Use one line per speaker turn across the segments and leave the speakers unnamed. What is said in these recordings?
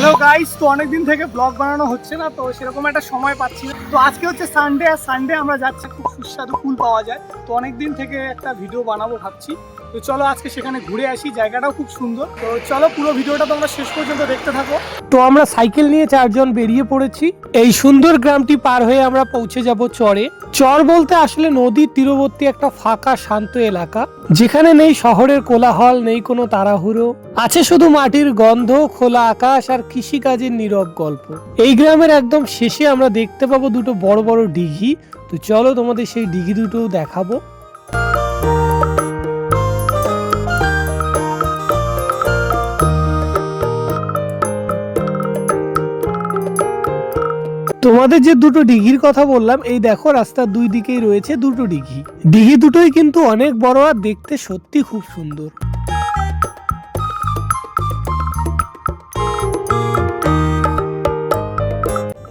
Hello guys তো অনেকদিন থেকে ব্লগ বানানো হচ্ছে না, তো সেরকম একটা সময় পাচ্ছি না। তো আজকে হচ্ছে সানডে আর সানডে আমরা যাচ্ছি, খুব সুস্বাদু ফুল পাওয়া যায়। তো অনেকদিন থেকে একটা ভিডিও বানাবো ভাবছি। তো চলো আজকে সেখানে ঘুরে আসি, জায়গাটাও খুব সুন্দর। তো চলো পুরো ভিডিওটা তোমরা শেষ পর্যন্ত দেখতে থাকো।
তো আমরা সাইকেল নিয়ে চারজন বেরিয়ে পড়েছি। এই সুন্দর গ্রামটি পার হয়ে আমরা পৌঁছে যাব চরে। চর বলতে আসলে নদীর তীরবর্তী একটা ফাঁকা, শান্ত এলাকা। যেখানে নেই শহরের কোলাহল, নেই কোনো তাড়াহুড়ো। আছে শুধু মাটির গন্ধ, খোলা আকাশ আর কৃষিকাজের নীরব গল্প। এই গ্রামের একদম শেষে আমরা দেখতে পাবো দুটো বড় বড় ডিঘি। তো চলো তোমাদের সেই ডিঘি দুটো দেখাবো। তোমাদের যে দুটো ডিঘির কথা বললাম, এই দেখো রাস্তার দুই দিকেই রয়েছে দুটো ডিঘি। ডিঘি দুটোই কিন্তু অনেক বড় আর দেখতে সত্যি খুব সুন্দর।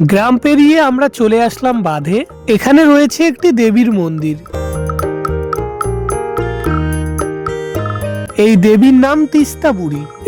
গ্রাম পেরিয়ে আমরা চলে আসলাম বাঁধে। এখানে রয়েছে একটি দেবীর মন্দির। এই দেবীর নাম তিস্তা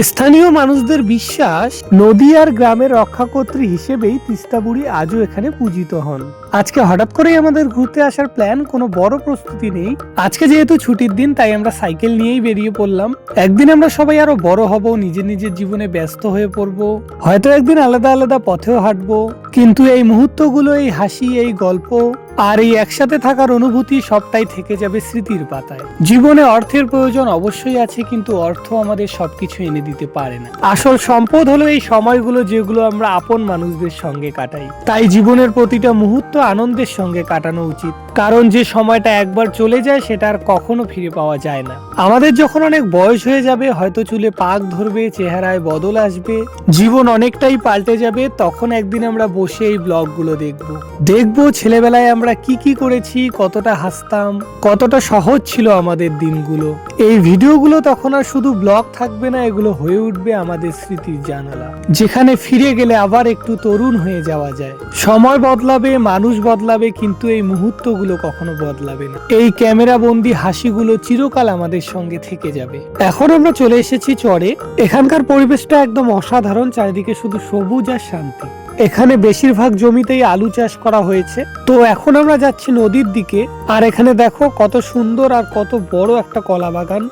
স্থানীয় মানুষদের বিশ্বাস নদী আর গ্রামের রক্ষাকর্ত্রী হিসেবেই তিস্তা বুড়ি আজও এখানে পূজিত হন। আজকে হঠাৎ করেই আমাদের ঘুরতে আসার প্ল্যান কোনো বড় প্রস্তুতি নেই। আজকে যেহেতু ছুটির দিন, তাই আমরা সাইকেল নিয়েই বেরিয়ে পড়লাম। একদিন আমরা সবাই আরও বড় হব, নিজের নিজের জীবনে ব্যস্ত হয়ে পড়ব। হয়তো একদিন আলাদা আলাদা পথেও হাঁটবো। কিন্তু এই মুহূর্তগুলো, এই হাসি, এই গল্প আর এই একসাথে থাকার অনুভূতি সবটাই থেকে যাবে স্মৃতির পাতায়। জীবনে অর্থের প্রয়োজন অবশ্যই আছে, কিন্তু অর্থ আমাদের সবকিছু এনে দিতে পারে না। আসল সম্পদ হলো এই সময়গুলো যেগুলো আমরা আপন মানুষদের সঙ্গে কাটাই। তাই জীবনের প্রতিটা মুহূর্ত আনন্দের সঙ্গে কাটানো উচিত। কারণ যে সময়টা একবার চলে যায়, সেটা আর কখনো ফিরে পাওয়া যায় না। আমাদের যখন অনেক বয়স হয়ে যাবে, হয়তো চুলে পাক ধরবে, চেহারায় বদল আসবে, জীবন অনেকটাই পাল্টে যাবে, তখন একদিন আমরা বসে এই ব্লগগুলো দেখব। দেখব ছেলেবেলায় আমরা কি কি করেছি, কতটা হাসতাম, কতটা সহজ ছিল আমাদের দিনগুলো। এই ভিডিওগুলো তখন আর শুধু ব্লগ থাকবে না, এগুলো হয়ে উঠবে আমাদের স্মৃতির জানালা। যেখানে ফিরে গেলে আবার একটু তরুণ হয়ে যাওয়া যায়। সময় বদলাবে, মানুষ বদলাবে, কিন্তু এই মুহূর্তগুলো কখনো বদলাবে না। এই ক্যামেরা বন্দি হাসিগুলো চিরকাল আমাদের সঙ্গে থেকে যাবে। এখন আমরা চলে এসেছি চরে। এখানকার পরিবেশটা একদম অসাধারণ, চারিদিকে শুধু সবুজ আর শান্তি। এখানে বেশিরভাগ জমিতেই আলু চাষ করা হয়েছে। তো এখন আমরা যাচ্ছি নদীর দিকে। আর এখানে দেখো কত সুন্দর আর কত বড় একটা কলা বাগান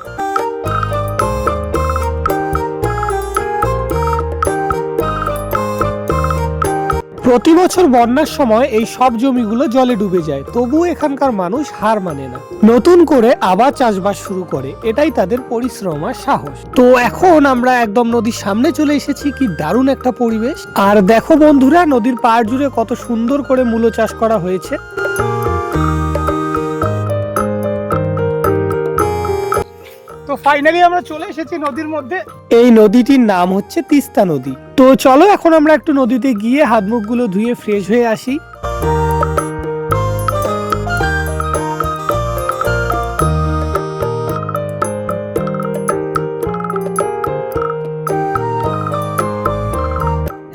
প্রতি বছর বন্যার সময় এই সব জমিগুলো জলে ডুবে যায় তবু এখানকার মানুষ হার মানে না। নতুন করে আবার চাষবাস শুরু করে, এটাই তাদের পরিশ্রম আর সাহস। তো এখন আমরা একদম নদীর সামনে চলে এসেছি, কি দারুণ একটা পরিবেশ। আর দেখো বন্ধুরা, নদীর পাড় জুড়ে কত সুন্দর করে মূলো চাষ করা হয়েছে।
তো ফাইনালি আমরা চলে এসেছি নদীর মধ্যে।
এই নদীটির নাম হচ্ছে তিস্তা নদী। তো চলো এখন আমরা একটু নদীতে গিয়ে হাত মুখগুলো ধুয়ে ফ্রেশ হয়ে আসি।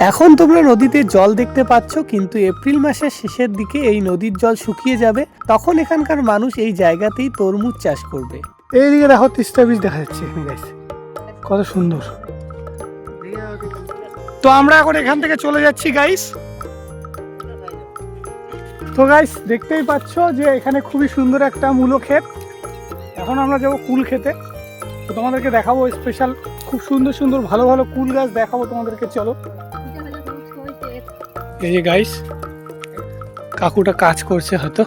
এখন তোমরা নদীতে জল দেখতে পাচ্ছ, কিন্তু এপ্রিল মাসের শেষের দিকে এই নদীর জল শুকিয়ে যাবে। তখন এখানকার মানুষ এই জায়গাতেই তরমুজ চাষ করবে।
এইদিকে দেখো তিস্তা বীজ দেখা যাচ্ছে কত সুন্দর। তো আমরা এখন এখান থেকে চলে যাচ্ছি গাইস তো গাইস দেখতেই পাচ্ছ যে এখানে খুবই সুন্দর একটা মূলো ক্ষেত। এখন আমরা যাব কুল খেতে তো তোমাদেরকে দেখাবো স্পেশাল খুব সুন্দর সুন্দর ভালো ভালো কুল গাছ দেখাবো তোমাদেরকে, চলো। এই যে গাইস কাকুটা কাজ করছে হয়তো।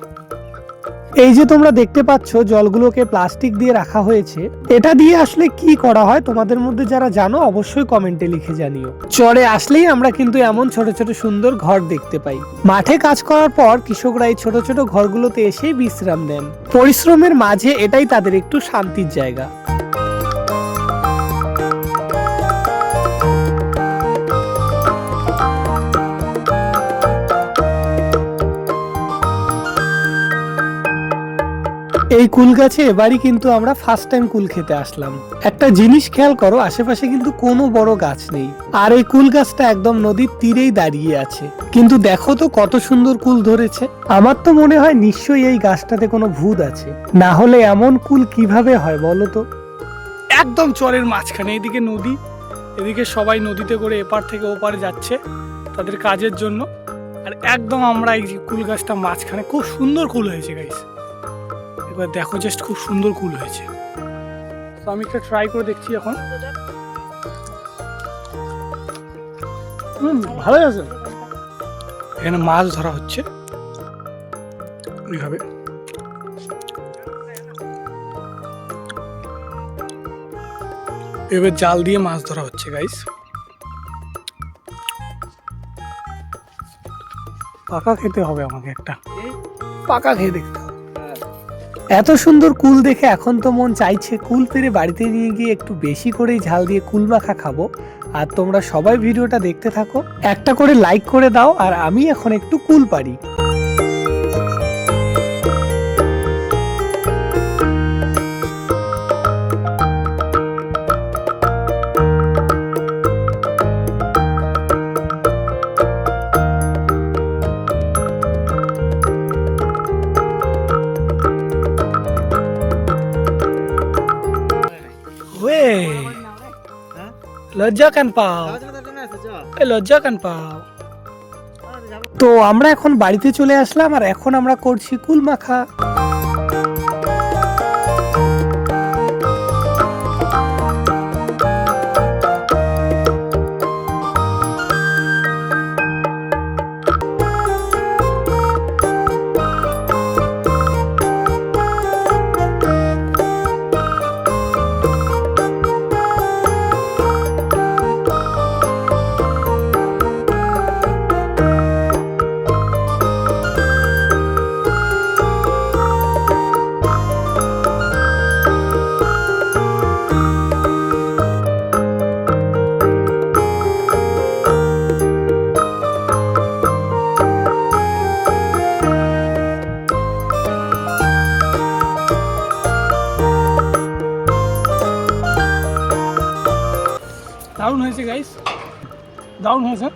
এই যে তোমরা দেখতে পাচ্ছ জলগুলোকে প্লাস্টিক দিয়ে রাখা হয়েছে, এটা দিয়ে আসলে কি করা হয় তোমাদের মধ্যে যারা জানো অবশ্যই কমেন্টে লিখে জানিও। চরে আসলেই আমরা কিন্তু এমন ছোট ছোট সুন্দর ঘর দেখতে পাই। মাঠে কাজ করার পর কৃষকরা এই ছোট ছোট ঘরগুলোতে এসে বিশ্রাম দেন। পরিশ্রমের মাঝে এটাই তাদের একটু শান্তির জায়গা। এই কুল গাছে এবারই কিন্তু আমরা ফার্স্ট টাইম কুল খেতে আসলাম। একটা জিনিস খেয়াল করো, আশেপাশে কিন্তু কোনো বড় গাছ নেই। আর এই কুল গাছটা একদম নদীর তীরেই দাঁড়িয়ে আছে। কিন্তু দেখো তো কত সুন্দর কুল ধরেছে। আমার তো মনে হয় নিশ্চয়ই এই গাছটাতে কোনো ভূত আছে। না হলে এমন কুল কীভাবে হয় বলো তো?
একদম চরের মাঝখানে, এদিকে নদী,
এদিকে সবাই নদীতে করে এপার থেকে ওপার যাচ্ছে তাদের কাজের জন্য। আর একদম আমরা এই কুল গাছটা মাঝখানে, খুব সুন্দর কুল হয়েছে গাইস এবার দেখো জাস্ট খুব সুন্দর কুল হয়েছে। তো আমি একটা ট্রাই করে দেখছি এখন। হুম ভালোই আছে। এখানে মাছ ধরা হচ্ছে। এইভাবে। এবার জাল দিয়ে মাছ ধরা হচ্ছে গাইস পাকা খেতে হবে আমাকে একটা। পাকা খেয়ে দেখতে।
এত সুন্দর কুল দেখে এখন তো মন চাইছে কুল পেরে বাড়িতে নিয়ে গিয়ে একটু বেশি করেই ঝাল দিয়ে কুল মাখা খাব। আর তোমরা সবাই ভিডিওটা দেখতে থাকো। একটা করে লাইক করে দাও আর আমি এখন একটু কুল পারি
লজ্জা কেন পাও? লজ্জা কেন পাও?
তো আমরা এখন বাড়িতে চলে আসলাম, আর এখন আমরা করছি কুল মাখা
দারুণ হয়েছে গাইস দারুণ হয়েছে।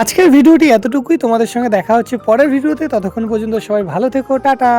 আজকের ভিডিওটি এতটুকুই। তোমাদের সঙ্গে দেখা হচ্ছে পরের ভিডিওতে। ততক্ষণ পর্যন্ত সবাই ভালো থেকো। টাটা।